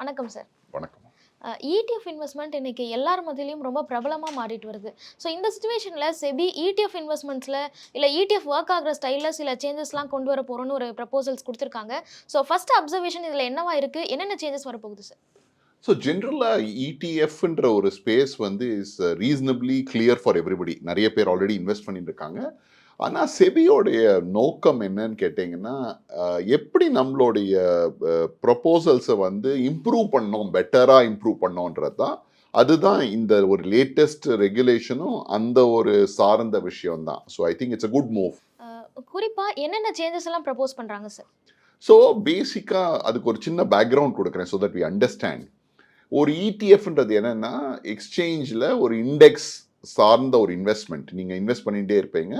வணக்கம் சார் வணக்கம். ETF investment இன்னைக்கு எல்லார் மத்தியிலையும் ரொம்ப பிரபலமாக மாறிட்டு வருது. ஸோ இந்த சுச்சுவேஷனில் செபி இடிஎஃப் இன்வெஸ்ட்மெண்ட்ஸில் இல்லை இடிஎஃப் ஒர்க் ஆகிற ஸ்டைலில் சில சேஞ்சஸ்லாம் கொண்டு வர போகிறோன்னு ஒரு ப்ரப்போசல்ஸ் கொடுத்துருக்காங்க. ஸோ ஃபர்ஸ்ட் அப்சர்வேஷன் இதில் என்னவா இருக்குது என்னென்ன சேஞ்சஸ் வரப்போகுது சார் ஸோ ஜென்ரலாக இடிஎஃப்ன்ற ஒரு ஸ்பேஸ் வந்து is reasonably clear for everybody நிறைய பேர் ஆல்ரெடி இன்வெஸ்ட் பண்ணிட்டு இருக்காங்க. ஆனால் செபியோடைய நோக்கம் என்னன்னு கேட்டிங்கன்னா எப்படி நம்மளுடைய ப்ரொப்போசல்ஸை வந்து இம்ப்ரூவ் பண்ணோம் பெட்டராக இம்ப்ரூவ் பண்ணோன்றது தான் அதுதான் இந்த ஒரு லேட்டஸ்ட் ரெகுலேஷனும் அந்த ஒரு சார்ந்த விஷயம் தான் so I think it's a good move குறிப்பாக என்னென்ன சேஞ்சஸ் எல்லாம் ப்ரப்போஸ் பண்ணுறாங்க சார் ஸோ பேசிக்காக அதுக்கு ஒரு சின்ன பேக்ரவுண்ட் கொடுக்குறேன் ஸோ தட் வி அண்டர்ஸ்டாண்ட் ஒரு E இடிஎஃப்ன்றது என்னன்னா எக்ஸ்சேஞ்சில் ஒரு இண்டெக்ஸ் சார்ந்த ஒரு இன்வெஸ்ட்மெண்ட் நீங்கள் இன்வெஸ்ட் பண்ணிகிட்டே இருப்பீங்க.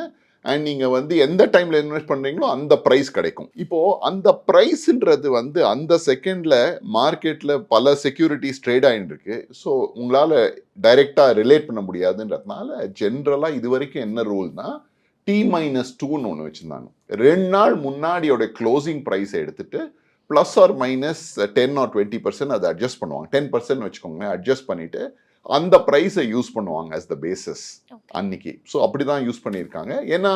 அண்ட் நீங்கள் வந்து எந்த டைமில் இன்வெஸ்ட் பண்ணுறீங்களோ அந்த ப்ரைஸ் கிடைக்கும். இப்போது அந்த ப்ரைஸுன்றது வந்து அந்த செகண்டில் மார்க்கெட்டில் பல செக்யூரிட்டிஸ் ட்ரேட் ஆகிட்டு இருக்கு ஸோ உங்களால் டைரெக்டாக ரிலேட் பண்ண முடியாதுன்றதுனால ஜென்ரலாக இது வரைக்கும் என்ன ரூல்னா டி மைனஸ் டூன்னு ஒன்று வச்சுருந்தாங்க. ரெண்டு நாள் முன்னாடியோட க்ளோசிங் ப்ரைஸை எடுத்துகிட்டு plus or minus ten or twenty percent அதை அட்ஜஸ்ட் பண்ணுவாங்க. டென் பர்சன்ட் வச்சுக்கோங்க அட்ஜஸ்ட் பண்ணிவிட்டு அந்த ப்ரைஸை யூஸ் பண்ணுவாங்க as த பேசிஸ். அன்னைக்கு. ஸோ அப்படி தான் யூஸ் பண்ணியிருக்காங்க. ஏன்னா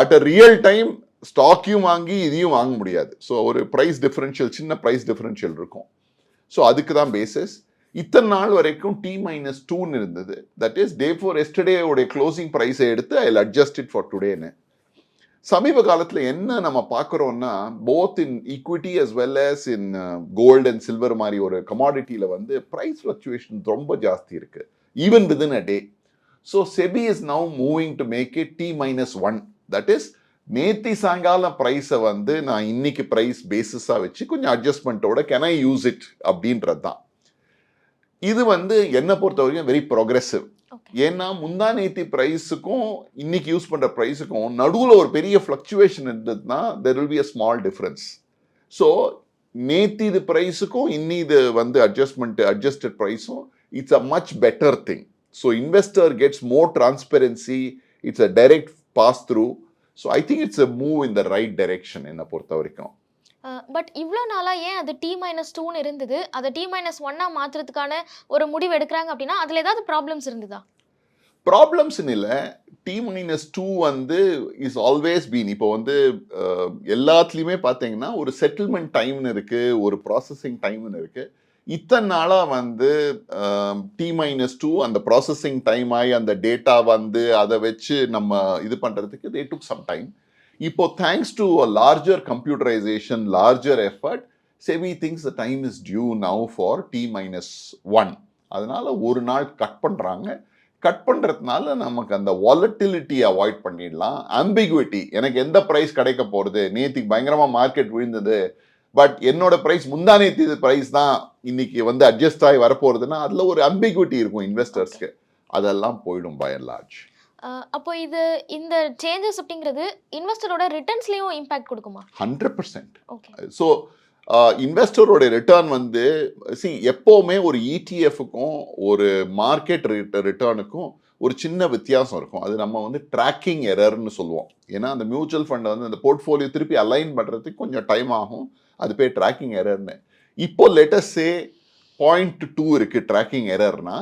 அட் அ ரியல் டைம் ஸ்டாக்கையும் வாங்கி இதையும் வாங்க முடியாது. ஸோ ஒரு ப்ரைஸ் டிஃபரன்ஷியல் சின்ன ப்ரைஸ் டிஃபரன்ஷியல் இருக்கும். ஸோ அதுக்கு தான் பேசிஸ் இத்தனை நாள் வரைக்கும் டி மைனஸ் டூன்னு இருந்தது. தட் இஸ் டே ஃபோர் எஸ்டர்டேயோடைய க்ளோசிங் ப்ரைஸை எடுத்து ஐ அட்ஜஸ்ட் இட் ஃபார் டுடேன்னு சமீப காலத்தில் என்ன நம்ம பார்க்குறோம்னா both in equity as well as in gold and silver மாதிரி ஒரு கமாடிட்டியில் வந்து ப்ரைஸ் ஃப்ளக்சுவேஷன் ரொம்ப ஜாஸ்தி இருக்குது even within a day so SEBI is now moving to make it T minus one that is நேத்தி சாயங்காலம் ப்ரைஸை வந்து நான் இன்னைக்கு ப்ரைஸ் பேசிஸாக வச்சு கொஞ்சம் அட்ஜஸ்ட்மெண்ட்டோட கேன் ஐ யூஸ் இட் அப்படின்றது தான் இது வந்து என்னை பொறுத்த வரைக்கும் வெரி ப்ரோக்ரெசிவ் ஏன்னா முந்தா நேத்தி ப்ரைஸுக்கும் இன்னைக்கு யூஸ் பண்ற ப்ரைஸுக்கும் நடுவில் ஒரு பெரிய ஃப்ளக்சுவேஷன் இருந்ததுன்னா there will be a small difference so நேத்தி இது ப்ரைஸுக்கும் இன்னி இது வந்து அட்ஜஸ்ட்மெண்ட் அட்ஜஸ்டட் ப்ரைஸும் it's a much better thing so investor gets more transparency it's a direct pass through so I think it's a move in the right direction என்னை பொறுத்த வரைக்கும் பட் இவ்வளோ நாளாக ஏன் அது டி மைனஸ் டூன்னு இருந்தது? அதை டி மைனஸ் ஒன்னாக மாற்றுறதுக்கான ஒரு முடிவு எடுக்கிறாங்க அப்படின்னா அதில் ஏதாவது ப்ராப்ளம்ஸ் இருந்ததா? ப்ராப்ளம்ஸ்னு இல்லை. டி மைனஸ் டூ வந்து இஸ் ஆல்வேஸ் பீன் இப்போ வந்து எல்லாத்துலேயுமே பார்த்தீங்கன்னா ஒரு செட்டில்மெண்ட் டைம்னு இருக்குது ஒரு ப்ராசஸிங் டைம்னு இருக்குது இத்தனை நாளாக வந்து டி மைனஸ் டூ அந்த ப்ராசஸிங் டைம் ஆகி அந்த டேட்டா வந்து அதை வச்சு நம்ம இது பண்ணுறதுக்கு தே டுக் சம் டைம் இப்போ thanks to a larger computerization larger effort savvy things the time is due now for T minus one அதனால் ஒரு நாள் கட் பண்ணுறாங்க கட் பண்ணுறதுனால நமக்கு அந்த வாலட்டிலிட்டி அவாய்ட் பண்ணிடலாம். Ambiguity எனக்கு எந்த ப்ரைஸ் கிடைக்க போகிறது நேற்றுக்கு பயங்கரமாக மார்க்கெட் விழுந்தது. பட் என்னோட ப்ரைஸ் முந்தா நேற்று ப்ரைஸ் தான் இன்னைக்கு வந்து அட்ஜஸ்ட் ஆகி வரப்போகிறதுனா அதில் ஒரு அம்பிகுவிட்டி இருக்கும் இன்வெஸ்டர்ஸ்க்கு அதெல்லாம் போயிடும் பை அண்ட் லார்ஜ் அப்போ இது இந்த சேஞ்சஸ் அப்படிங்கிறது இன்வெஸ்டரோட ரிட்டர்ன்ஸ்லேயும் இம்பாக்ட் கொடுக்குமா? ஹண்ட்ரட் பர்சன்ட் ஓகே ஸோ இன்வெஸ்டரோட ரிட்டர்ன் வந்து சி எப்போவுமே ஒரு E இடிஎஃப்க்கும் ஒரு மார்க்கெட் ரிட்டர்னுக்கும் ஒரு சின்ன வித்தியாசம் இருக்கும். அது நம்ம வந்து ட்ராக்கிங் எரர்னு சொல்லுவோம். ஏன்னா அந்த மியூச்சுவல் ஃபண்டை வந்து அந்த போர்ட்ஃபோலியோ திருப்பி அலைன் பண்ணுறதுக்கு கொஞ்சம் டைம் ஆகும். அது பேர் ட்ராக்கிங் எரர்னு இப்போ லேட்டஸ்டே பாயிண்ட் டூ இருக்கு ட்ராக்கிங் எரர்னா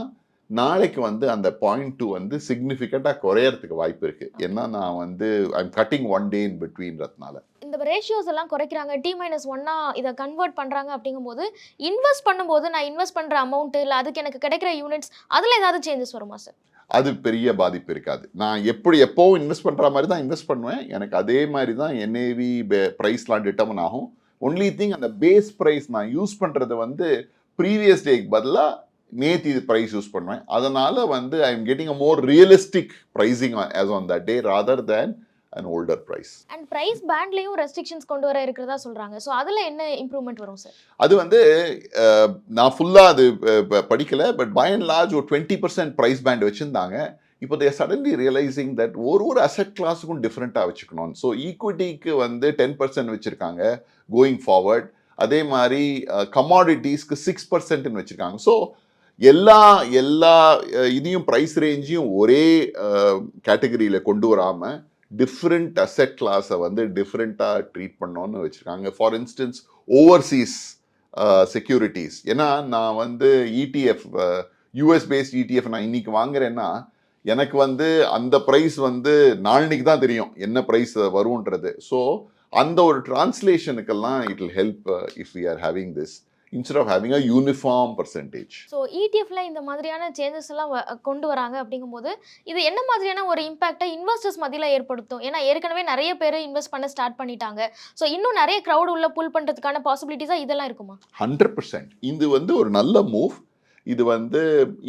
நாளைக்கு வந்து அந்த பாயிண்ட் டூ வந்து சிக்னிஃபிகண்ட்டாக குறையறதுக்கு வாய்ப்பு இருக்கு. ஏன்னா நான் வந்து I'm cutting one day in பிட்வீன்றதுனால இந்த ரேஷியோஸ் எல்லாம் குறைக்கிறாங்க. டி மைனஸ் ஒன்னா இதை கன்வெர்ட் பண்ணுறாங்க அப்படிங்கும்போது இன்வெஸ்ட் பண்ணும்போது நான் இன்வெஸ்ட் பண்ணுற அமௌண்ட் இல்லை அதுக்கு எனக்கு கிடைக்கிற யூனிட்ஸ் அதில் ஏதாவது சேஞ்சஸ் வருமா சார் அது பெரிய பாதிப்பு இருக்காது. நான் எப்படி எப்போவும் இன்வெஸ்ட் பண்ணுற மாதிரி தான் இன்வெஸ்ட் பண்ணுவேன். எனக்கு அதே மாதிரி தான் என்ஏவி ப்ரைஸ்லாம் டிட்டர்மன் ஆகும். ஒன்லி திங் அந்த பேஸ் ப்ரைஸ் நான் யூஸ் பண்ணுறது வந்து ப்ரீவியஸ் டேக்கு பதிலாக நேத்தி இது ப்ரைஸ் யூஸ் பண்ணுவேன். அதனால வந்து I am getting a more realistic pricing as on the day rather than an older price and price பேண்ட்லேயும் restrictions கொண்டு வர இருக்கிறதா சொல்கிறாங்க ஸோ அதில் என்ன இம்ப்ரூவ்மெண்ட் வரும் சார் அது வந்து நான் ஃபுல்லாக அது படிக்கல. பட் பை அண்ட் லார்ஜ் ஒரு டுவெண்ட்டி பர்சன்ட் ப்ரைஸ் பேண்ட் வச்சுருந்தாங்க. இப்போ தே சடன்லி ரியலைசிங் தட் ஒரு ஒரு அசெட் கிளாஸுக்கும் டிஃப்ரெண்ட்டாக வச்சுக்கணும். ஸோ ஈக்விட்டிக்கு வந்து டென் பர்சன்ட் வச்சுருக்காங்க கோயிங் ஃபார்வர்ட் அதே மாதிரி கமாடிட்டிஸ்க்கு சிக்ஸ் பர்சன்ட்னு வச்சுருக்காங்க. ஸோ எல்லா எல்லா இதையும் ப்ரைஸ் ரேஞ்சையும் ஒரே கேட்டகரியில் கொண்டு வராமல் டிஃப்ரெண்ட் அசெட் கிளாஸை வந்து டிஃப்ரெண்ட்டாக ட்ரீட் பண்ணோன்னு வச்சுருக்காங்க. ஃபார் இன்ஸ்டன்ஸ் ஓவர்சீஸ் செக்யூரிட்டிஸ் ஏன்னா நான் வந்து இடிஎஃப் யூஎஸ் பேஸ்ட் இடிஎஃப் நான் இன்னைக்கு வாங்குறேன்னா எனக்கு வந்து அந்த ப்ரைஸ் வந்து நாளைக்கு தான் தெரியும் என்ன ப்ரைஸ் வரும்ன்றது. ஸோ அந்த ஒரு டிரான்ஸ்லேஷனுக்கெல்லாம் it will help if we are having this instead of having a uniform percentage so இடிஎஃப்ல இந்த மாதிரியான சேஞ்சஸ் எல்லாம் கொண்டு வராங்க அப்படிங்கும்போது இது என்ன மாதிரியான ஒரு இம்பாக்டை இன்வெஸ்டர்ஸ் மத்தியில் ஏற்படுத்தும்? ஏன்னா ஏற்கனவே நிறைய பேர் இன்வெஸ்ட் பண்ண ஸ்டார்ட் பண்ணிட்டாங்க. ஸோ இன்னும் நிறைய க்ரௌட் உள்ள புல் பண்ணுறதுக்கான பாசிபிலிட்டிஸாக இதெல்லாம் இருக்குமா? ஹண்ட்ரட் பர்சன்ட் இது வந்து ஒரு நல்ல மூவ் இது வந்து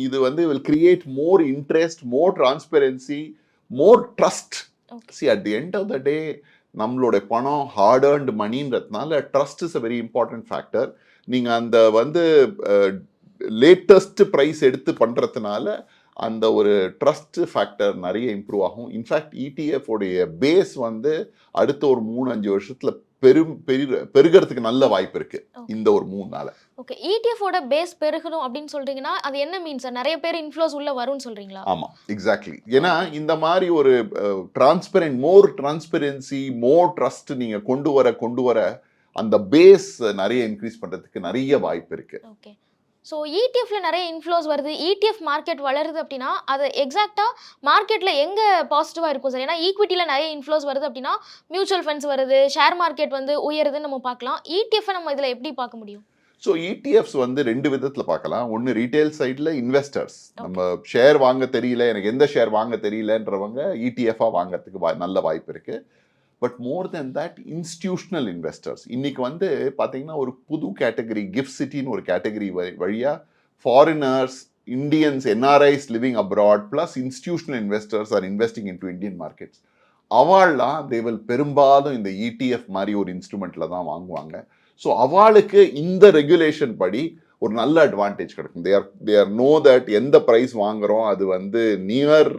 இது வந்து will create more interest more transparency more trust. See at the end of the day நம்மளுடைய பணம் hard earned மணின்றதுனால trust is a very important factor நீங்கள் அந்த வந்து லேட்டஸ்ட் ப்ரைஸ் எடுத்து பண்ணுறதுனால அந்த ஒரு ட்ரஸ்ட் ஃபேக்டர் நிறைய இம்ப்ரூவ் ஆகும். இன்ஃபேக்ட் இடிஎஃப் உடைய பேஸ் வந்து அடுத்த ஒரு மூணு அஞ்சு வருஷத்தில் பெரும் பெரு பெருகிறதுக்கு நல்ல வாய்ப்பு இருக்கு. இந்த ஒரு மூணு நாள். ஓகே இடிஎஃபோட பேஸ் பெருகணும் அப்படின்னு சொல்றீங்கன்னா அது என்ன மீன்ஸ் நிறைய பேர் இன்ஃப்ளோஸ் உள்ள வரும்னு சொல்றீங்களா? ஆமா எக்ஸாக்ட்லி ஏன்னா இந்த மாதிரி ஒரு transparent more transparency more trust நீங்க கொண்டு வர கொண்டு வர அந்த பேஸ் நிறைய இன்க்ரீஸ் பண்றதுக்கு நிறைய வாய்ப்பு இருக்கு. ஓகே ஸோ இடிஎஃப்ல நிறைய இன்ஃப்ளோஸ் வருது. இடிஎஃப் மார்க்கெட் வளருது அப்படின்னா அது எக்ஸாக்டாக மார்க்கெட்டில் எங்கே பாசிட்டிவாக இருக்கும் சார்? ஏன்னா ஈக்விட்டியில் நிறைய இன்ஃப்ளோஸ் வருது அப்படின்னா மியூச்சுவல் ஃபண்ட்ஸ் வருது ஷேர் மார்க்கெட் வந்து உயருதுன்னு நம்ம பார்க்கலாம். இடிஎஃப் நம்ம இதில் எப்படி பார்க்க முடியும்? ஸோ இடிஎஃப்ஸ் வந்து ரெண்டு விதத்தில் பார்க்கலாம். ஒன்று ரீட்டைல் சைடில் இன்வெஸ்டர்ஸ் நம்ம ஷேர் வாங்க தெரியல. எனக்கு எந்த ஷேர் வாங்க தெரியலன்றவங்க E இடிஎஃபாக வாங்குறதுக்கு வா நல்ல வாய்ப்பு இருக்கு. But more than that institutional investors இன்றைக்கி வந்து பார்த்தீங்கன்னா ஒரு புது கேட்டகரி கிஃப்ட் சிட்டின்னு ஒரு கேட்டகரி வழியாக foreigners Indians NRIs living abroad plus institutional investors are investing in to Indian markets அவள்லாம் தேவல் பெரும்பாலும் இந்த இடிஎஃப் மாதிரி ஒரு இன்ஸ்ட்ருமெண்ட்டில் தான் வாங்குவாங்க. ஸோ அவளுக்கு இந்த ரெகுலேஷன் படி ஒரு நல்ல அட்வான்டேஜ் கிடைக்கும். தேர் தேர் நோ தட் எந்த ப்ரைஸ் வாங்குறோம் அது வந்து நியர்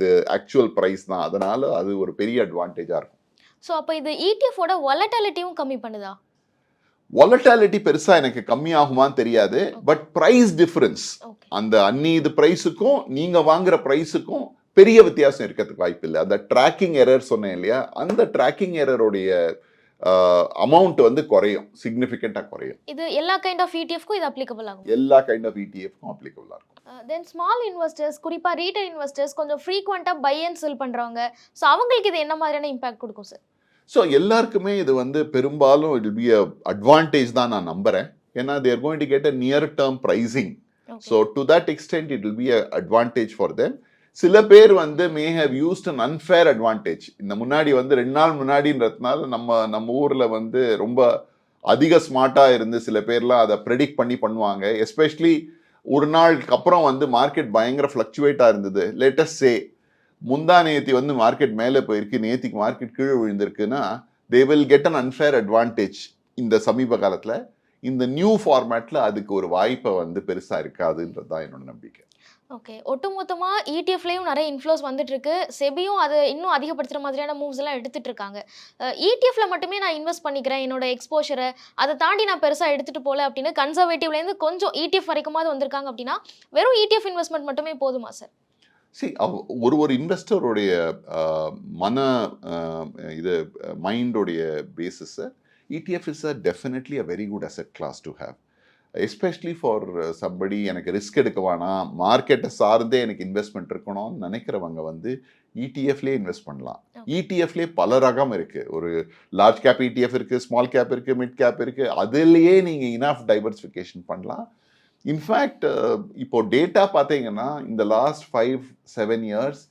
தி ஆக்சுவல் ப்ரைஸ் தான். அதனால் அது ஒரு பெரிய அட்வான்டேஜாக இருக்கும். ஸோ அப்போ இது E இடிஎஃபோட வொலட்டாலிட்டியும் கம்மி பண்ணுதா? வாலட்டாலிட்டி பெருசாக எனக்கு கம்மியாகுமான்னு தெரியாது பட் ப்ரைஸ் டிஃபரன்ஸ் அந்த அன்னி இது ப்ரைஸுக்கும் நீங்கள் வாங்குற ப்ரைஸுக்கும் பெரிய வித்தியாசம் இருக்கிறதுக்கு வாய்ப்பு இல்லை. அந்த ட்ராக்கிங் எரர் சொன்னேன் இல்லையா? அந்த ட்ராக்கிங் எரருடைய அமௌண்ட் வந்து குறையும். சிக்னிஃபிகண்ட்டாக குறையும். இது எல்லா கைண்ட் ஆஃப் இடிஎஃப்க்கும் இது அப்ளிகபிள் ஆகும். எல்லா கைண்ட் ஆஃப் இடிஎஃப்க்கும் அப்ளிகபிளாக இருக்கும். தென் ஸ்மால் இன்வெஸ்டர்ஸ் குறிப்பாக ரீட்டைல் இன்வெஸ்டர்ஸ் கொஞ்சம் ஃப்ரீக்வெண்ட்டாக பை அண்ட் செல் பண்ணுறவங்க ஸோ அவங்களுக்கு இது என்ன மாதிரியான இம்பாக்ட் கொடுக்கும் சார் ஸோ எல்லாருக்குமே இது வந்து பெரும்பாலும் இட் பி அ அட்வான்டேஜ் தான் நான் நம்புறேன். ஏன்னா they're going to get a near term pricing so to that extent it will be a advantage for them சில பேர் வந்து may have used an unfair advantage இந்த முன்னாடி வந்து ரெண்டு நாள் முன்னாடின்றதுனால நம்ம நம்ம ஊரில் வந்து ரொம்ப அதிக ஸ்மார்ட்டாக இருந்து சில பேர்லாம் அதை ப்ரெடிக்ட் பண்ணி பண்ணுவாங்க. எஸ்பெஷலி ஒரு நாளுக்கு அப்புறம் வந்து மார்க்கெட் பயங்கர ஃப்ளக்சுவேட்டாக இருந்தது. லேட்டஸ்ட் சே முந்தா நேத்தி வந்து மார்க்கெட் மேலே போயிருக்கு. நேத்திக்கு மார்க்கெட் கீழே விழுந்திருக்குன்னா they will get an unfair advantage இந்த சமீப காலத்தில். இந்த நியூ ஃபார்மேட்டில் அதுக்கு ஒரு வாய்ப்பை வந்து பெருசாக இருக்காதுன்றது தான் என்னோட நம்பிக்கை. ஓகே. ஒட்டுமொத்தமாக இடிஎஃப்லேயும் நிறைய இன்ஃப்ளோஸ் வந்துட்டுருக்கு. செபியும் அதை இன்னும் அதிகப்படுத்துகிற மாதிரியான மூவ்ஸ் எல்லாம் எடுத்துட்டு இருக்காங்க இடிஎஃப்ல மட்டுமே நான் இன்வெஸ்ட் பண்ணிக்கிறேன். என்னோட எக்ஸ்போஷரை அதை தாண்டி நான் பெருசாக எடுத்துகிட்டு போகல அப்படின்னு கன்சர்வேட்டிவ்லேருந்து கொஞ்சம் இடிஎஃப் வரைக்குமாவது வந்திருக்காங்க அப்படின்னா வெறும் இடிஎஃப் இன்வெஸ்ட்மெண்ட் மட்டுமே போதுமா சார் சரி ஒரு ஒரு இன்வெஸ்டருடைய மன இது மைண்டோடைய பேசிஸை ETF is a definitely a very good asset class to have especially for somebody எனக்கு ரிஸ்க் எடுக்க வேணாம் மார்க்கெட்டை சார்ந்தே எனக்கு இன்வெஸ்ட்மெண்ட் இருக்கணும்னு நினைக்கிறவங்க வந்து E இடிஎஃப்லேயே இன்வெஸ்ட் பண்ணலாம். இடிஎஃப்லேயே பல ரகம் இருக்கு. ஒரு லார்ஜ் கேப் இடிஎஃப் இருக்கு ஸ்மால் கேப் இருக்கு மிட் கேப் இருக்கு. அதுலேயே நீங்கள் இனஃப் டைவர்சிஃபிகேஷன் பண்ணலாம். இன்ஃபேக்ட் இப்போ டேட்டா பார்த்தீங்கன்னா இந்த லாஸ்ட் ஃபைவ் செவன் இயர்ஸ்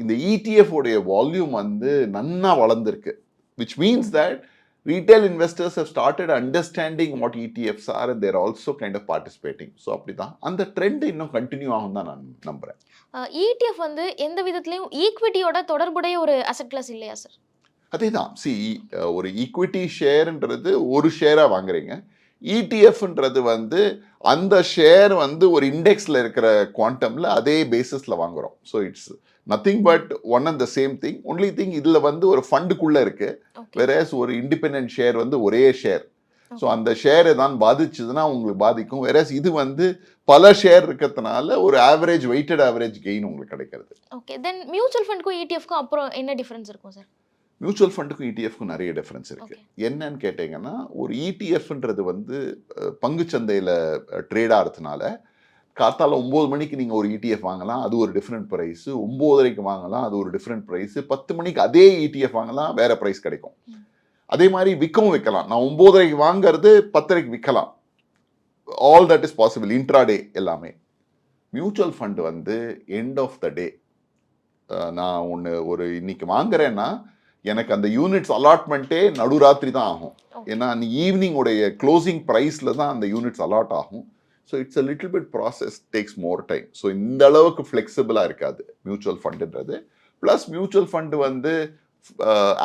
இந்த ETF உடைய வால்யூம் வந்து நன்னா வளர்ந்துருக்கு. Which means that retail investors have started understanding what ETFs are and they're also kind of participating so அப்படி தான் அந்த ட்ரெண்ட் இன்னும் கண்டினியூ ஆகும் தான் நான் நம்புகிறேன் இடிஎஃப் வந்து எந்த விதத்துலையும் ஈக்விட்டியோட தொடர்புடைய ஒரு அசெட் கிளாஸ் இல்லையா சார் அதே தான் சி ஒரு ஈக்விட்டி ஷேர்ன்றது ஒரு ஷேராக வாங்குறீங்க. இடிஎஃப்ன்றது வந்து அந்த ஷேர் வந்து ஒரு இண்டெக்ஸில் இருக்கிற குவாண்டமில் அதே பேசிஸில் வாங்குறோம். So it's nothing but one and the same thing only thing இதில் வந்து ஒரு ஃபண்டுக்குள்ளே இருக்கு. ஓகே வேறேஸ் ஒரு இண்டிபெண்ட் ஷேர் வந்து ஒரே ஷேர் ஸோ அந்த ஷேரை தான் பாதிச்சதுன்னா உங்களுக்கு பாதிக்கும். வேறேஸ் இது வந்து பல ஷேர் இருக்கிறதுனால ஒரு ஆவரேஜ் வெயிட்டட் ஆவரேஜ் கெயின் உங்களுக்கு கிடைக்கிறது. ஓகே தென் மியூச்சுவல் ஃபண்ட்க்கும் இடிஎஃப்க்கும் அப்புறம் என்ன டிஃபரன்ஸ் இருக்கும் சார் மியூச்சுவல் ஃபண்டுக்கும் இடிஎஃப்க்கும் நிறைய டிஃப்ரென்ஸ் இருக்கு. Okay. என்னன்னு கேட்டிங்கன்னா ஒரு இடிஎஃப்ன்றது வந்து அஹ், பங்குச்சந்தையில ட்ரேட் ஆகிறதுனால காத்தால ஒம்பது மணிக்கு நீங்கள் ஒரு இடிஎஃப் வாங்கலாம் அது ஒரு டிஃப்ரெண்ட் ப்ரைஸு ஒம்போதரைக்கு வாங்கலாம் அது ஒரு டிஃப்ரெண்ட் ப்ரைஸு பத்து மணிக்கு அதே இடிஎஃப் வாங்கலாம் வேற ப்ரைஸ் கிடைக்கும். அதே மாதிரி விற்கவும் விற்கலாம் நான் ஒம்போதரைக்கு வாங்குறது பத்தரைக்கு விற்கலாம் all that is possible intraday எல்லாமே. மியூச்சுவல் ஃபண்ட் வந்து எண்ட் ஆஃப் த டே நான் ஒன்று ஒரு இன்னைக்கு வாங்குறேன்னா எனக்கு அந்த யூனிட்ஸ் அலாட்மெண்ட்டே நடுராத்திரி தான் ஆகும். ஏன்னா அந்த ஈவினிங் உடைய க்ளோசிங் ப்ரைஸில் தான் அந்த யூனிட்ஸ் அலாட் ஆகும். So it's a little bit process takes more time so இந்த அளவுக்கு ஃப்ளெக்சிபிளாக இருக்காது. மியூச்சுவல் ஃபண்டுன்றது ப்ளஸ் மியூச்சுவல் ஃபண்டு வந்து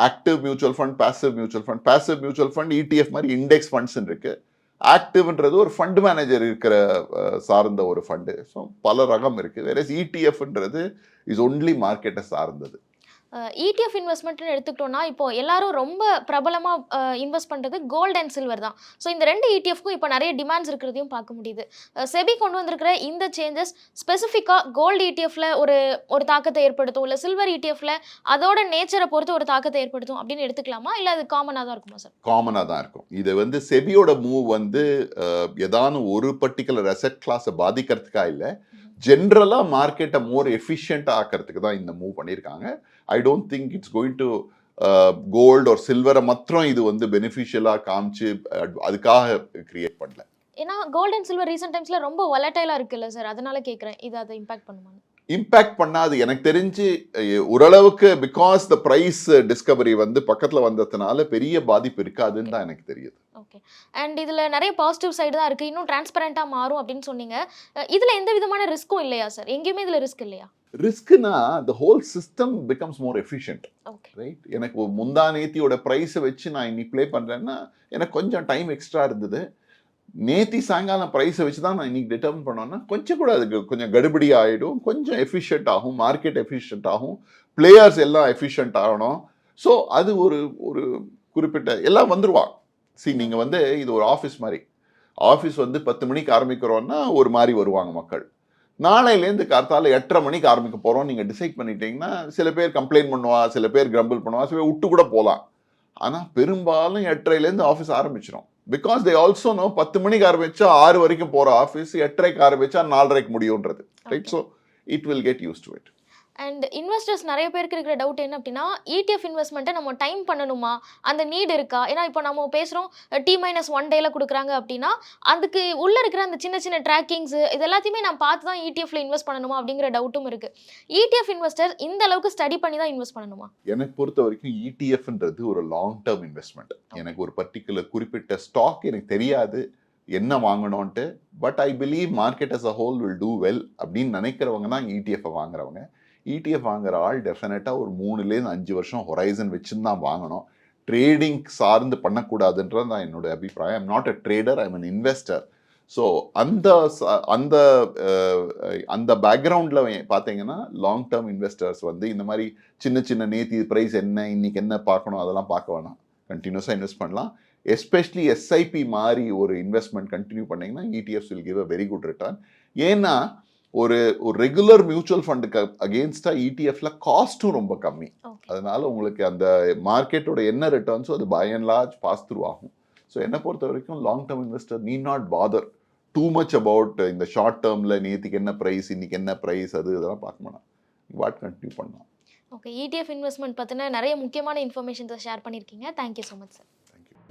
active mutual fund passive mutual fund passive mutual fund ETF மாதிரி இண்டெக்ஸ் ஃபண்ட்ஸ் இருக்கு. ஆக்டிவ்ன்றது ஒரு ஃபண்ட் மேனேஜர் இருக்கிற uh, சார்ந்த ஒரு ஃபண்டு ஸோ பல ரகம் இருக்குது வேற இடிஎஃப்ன்றது இஸ் ஒன்லி மார்க்கெட்டை சார்ந்தது. இடிஎஃப் இன்வெஸ்ட்மெண்ட்னு எடுத்துக்கிட்டோம்னா இப்போ எல்லாரும் ரொம்ப பிரபலமாக இன்வெஸ்ட் பண்ணுறது கோல்ட் அண்ட் சில்வர் தான். ஸோ இந்த ரெண்டு இடிஎஃப்க்கும் இப்போ நிறைய டிமாண்ட்ஸ் இருக்கிறதையும் பார்க்க முடியுது. செபி கொண்டு வந்திருக்கிற இந்த சேஞ்சஸ் ஸ்பெசிஃபிக்காக கோல்டு இடிஎஃப்ல ஒரு ஒரு தாக்கத்தை ஏற்படுத்தும். இல்லை சில்வர் இடிஎஃப்ல அதோட நேச்சரை பொறுத்து ஒரு தாக்கத்தை ஏற்படுத்தும் அப்படின்னு எடுத்துக்கலாமா? இல்லை அது காமனாக தான் இருக்குமா சார் காமனாக தான் இருக்கும். இது வந்து செபியோட மூவ் வந்து அஹ், ஒரு பர்டிகுலர் அசெட் கிளாஸை பாதிக்கிறதுக்கா இல்லை ஜென்ரலாக மார்க்கெட்டை மோர் எஃபிஷியண்ட்டாக ஆக்கிறதுக்கு தான் இந்த மூவ் பண்ணியிருக்காங்க. I don't think it's going to gold ஒரு சில்வரை மாத்திரம் இது வந்து பெனிஃபிஷியலாக காமிச்சு அதுக்காக கிரியேட் பண்ணல. ஏன்னா கோல்டு அண்ட் சில்வர் ரீசெண்ட் டைம்ஸில் ரொம்ப ஒலட்டைலாக இருக்குல்ல சார் அதனால கேட்குறேன் இது அதை இம்பாக்ட் பண்ணுமா இம்பேக்ட் பண்ணாது. எனக்கு தெரிஞ்சு ஓரளவுக்கு பிகாஸ் த ப்ரைஸ் டிஸ்கவரி வந்து பக்கத்தில் வந்ததுனால பெரிய பாதிப்பு இருக்காதுன்னு தான் எனக்கு தெரியுது. ஓகே அண்ட் இதில் நிறைய பாசிட்டிவ் சைடு தான் இருக்குது இன்னும் டிரான்ஸ்பரண்ட்டாக மாறும் அப்படின்னு சொன்னீங்க. இதில் எந்த விதமான ரிஸ்க்கும் இல்லையா சார் எங்கேயுமே இதில் ரிஸ்க் இல்லையா? ரிஸ்க்னா the whole system becomes more efficient okay right எனக்கு முந்தா நேத்தியோட ப்ரைஸை வச்சு நான் இன்னைக்கு ப்ளே பண்ணுறேன்னா எனக்கு கொஞ்சம் டைம் எக்ஸ்ட்ரா இருந்தது. நேத்தி சாயங்காலம் ப்ரைஸை வச்சு தான் நான் இன்னைக்கு டிட்டர்மின் பண்ணோன்னா கொஞ்சம் கூட அதுக்கு கொஞ்சம் கடுபடி ஆகிடும் கொஞ்சம் எஃபிஷியன்ட் ஆகும். மார்க்கெட் எஃபிஷியன்ட் ஆகும். பிளேயர்ஸ் எல்லாம் எஃபிஷியன்ட் ஆகணும். ஸோ அது ஒரு ஒரு குறிப்பிட்ட எல்லாம் வந்துடுவான் சி நீங்கள் வந்து இது ஒரு ஆஃபீஸ் மாதிரி. ஆஃபீஸ் வந்து பத்து மணிக்கு ஆரம்பிக்கிறோன்னா ஒரு மாதிரி வருவாங்க மக்கள். நாளையிலேருந்து கார்த்தால எட்டரை மணிக்கு ஆரம்பிக்க போகிறோம் நீங்கள் டிசைட் பண்ணிட்டீங்கன்னா சில பேர் கம்ப்ளைண்ட் பண்ணுவா சில பேர் கிரம்பிள் பண்ணுவா சில பேர் விட்டு கூட போகலாம் ஆனால் பெரும்பாலும் எட்டரைலேருந்து ஆஃபீஸ் ஆரம்பிச்சிடும் பிகாஸ் தே ஆல்சோ நோ பத்து மணிக்கு ஆரம்பிச்சா ஆறு வரைக்கும் போகிற ஆஃபீஸ் எட்டரைக்கு ஆரம்பிச்சா நாலரைக்கு முடியுன்றது right so it will get use to it and investors நிறைய பேருக்கு இருக்கிற டவுட் என்ன அப்படின்னா E இடிஎஃப் இன்வெஸ்ட்மெண்ட்டை நம்ம டைம் பண்ணணுமா? அந்த நீட் இருக்கா? ஏன்னா இப்போ நம்ம பேசுகிறோம் டி மைனஸ் ஒன் டேல கொடுக்குறாங்க அப்படின்னா அதுக்கு உள்ளே இருக்கிற அந்த சின்ன சின்ன ட்ராக்கிங்ஸ் இது எல்லாத்தையுமே நான் பார்த்து தான் இடிஎஃப்ல இன்வெஸ்ட் பண்ணணுமா அப்படிங்கிற டவுட்டும் இருக்குது இடிஎஃப் இன்வெஸ்டர் இந்த அளவுக்கு ஸ்டடி பண்ணி தான் இன்வெஸ்ட் பண்ணணுமா? எனக்கு பொறுத்த வரைக்கும் E இடிஎஃப்ன்றது ஒரு லாங் டேர்ம் இன்வெஸ்ட்மெண்ட் எனக்கு ஒரு பர்டிகுலர் குறிப்பிட்ட ஸ்டாக் எனக்கு தெரியாது என்ன வாங்கணும்ன்ட்டு but I believe market as a whole will do well அப்படின்னு நினைக்கிறவங்க தான் இடிஎஃப் வாங்குறவங்க. இடிஎஃப் வாங்குற ஆள் டெஃபினட்டாக ஒரு மூணுலேருந்து அஞ்சு வருஷம் ஹொரைசன் வச்சுன்னு தான் வாங்கணும். ட்ரேடிங் சார்ந்து பண்ணக்கூடாதுன்றது தான் என்னோட அபிப்பிராயம். I'm not a trader I'm an investor so அந்த அந்த அந்த பேக்ரவுண்டில் பார்த்தீங்கன்னா லாங் டேர்ம் இன்வெஸ்டர்ஸ் வந்து இந்த மாதிரி சின்ன சின்ன நேத்தி ப்ரைஸ் என்ன இன்னைக்கு என்ன பார்க்கணும் அதெல்லாம் பார்க்க வேணாம். கண்டினியூஸாக இன்வெஸ்ட் பண்ணலாம். எஸ்பெஷலி எஸ்ஐபி மாதிரி ஒரு இன்வெஸ்ட்மெண்ட் கண்டினியூ பண்ணிங்கன்னா ETFs will give a very good return ஏன்னா ஒரு ஒரு ரெகுலர் மியூச்சுவல் ஃபண்டுக்கு அகேன்ஸ்டாக இடிஎஃப்ல காஸ்ட்டும் ரொம்ப கம்மி. அதனால உங்களுக்கு அந்த மார்க்கெட்டோட என்ன ரிட்டர்ன்ஸோ அது by and large pass through ஆகும். ஸோ என்னை பொறுத்த வரைக்கும் long term investor need not bother too much about இந்த ஷார்ட் டேர்மில் நேற்றுக்கு என்ன ப்ரைஸ் இன்னைக்கு என்ன ப்ரைஸ் அது இதெல்லாம் பார்க்க மாட்டோம் வாட் கண்டினியூ பண்ணலாம். ஓகே இடிஎஃப் இன்வெஸ்ட்மெண்ட் பற்றின நிறைய முக்கியமான இன்ஃபர்மேஷன்ஸை ஷேர் பண்ணியிருக்கீங்க. Thank you so much sir